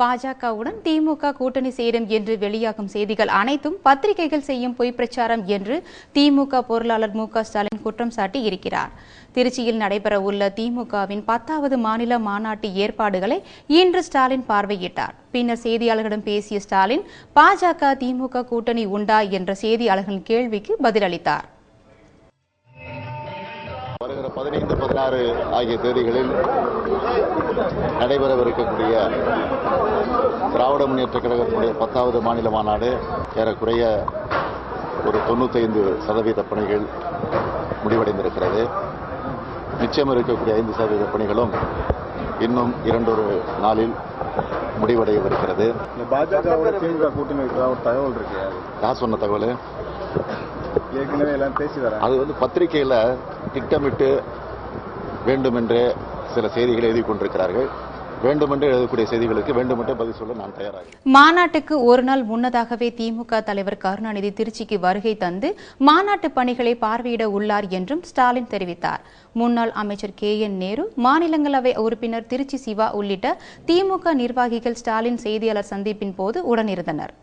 பாஜகவுடன் திமுக கூட்டணி சேரும் என்று வெளியாகும் செய்திகள் அனைத்தும் பத்திரிகைகள் செய்யும் பொய் பிரச்சாரம் என்று திமுக பொருளாளர் மு க ஸ்டாலின் குற்றம் சாட்டி இருக்கிறார். திருச்சியில் நடைபெறவுள்ள திமுகவின் பத்தாவது மாநில மாநாட்டு ஏற்பாடுகளை இன்று ஸ்டாலின் பார்வையிட்டார். பின்னர் செய்தியாளர்களிடம் பேசிய ஸ்டாலின் பாஜக திமுக கூட்டணி உண்டா? என்ற செய்தியாளர்களின் கேள்விக்கு பதிலளித்தார். வருகிற பதினைந்து பதினாறு ஆகிய தேதிகளில் நடைபெறவிருக்கக்கூடிய திராவிட முன்னேற்ற கழகத்தினுடைய பத்தாவது மாநில மாநாடு ஏறக்குறைய ஒரு தொண்ணூத்தைந்து சதவீத பணிகள் முடிவடைந்திருக்கிறது. மிச்சம் இருக்கக்கூடிய ஐந்து சதவீத பணிகளும் இன்னும் இரண்டொரு நாளில் முடிவடையவிருக்கிறது. திமுக கூட்டணி தகவல் இருக்கு யார் சொன்ன தகவல்? ஏற்கனவே எல்லாம் பேசி வரேன். அது வந்து பத்திரிகையில் திட்டமிட்டு வேண்டுமென்றே சில செய்திகளை எழுதி கொண்டிருக்கிறார்கள். வேண்டுமென்றே எழுதக்கூடிய செய்திகளுக்கு வேண்டுமென்றே பதில் சொல்ல நான் தயாராக மாநாட்டுக்கு ஒரு நாள் முன்னதாகவே திமுக தலைவர் கருணாநிதி திருச்சிக்கு வருகை தந்து மாநாட்டு பணிகளை பார்வையிட உள்ளார் என்றும் ஸ்டாலின் தெரிவித்தார். முன்னாள் அமைச்சர் கே என் நேரு மாநிலங்களவை உறுப்பினர் திருச்சி சிவா உள்ளிட்ட திமுக நிர்வாகிகள் ஸ்டாலின் செய்தியாளர் சந்திப்பின் போது உடனிருந்தனர்.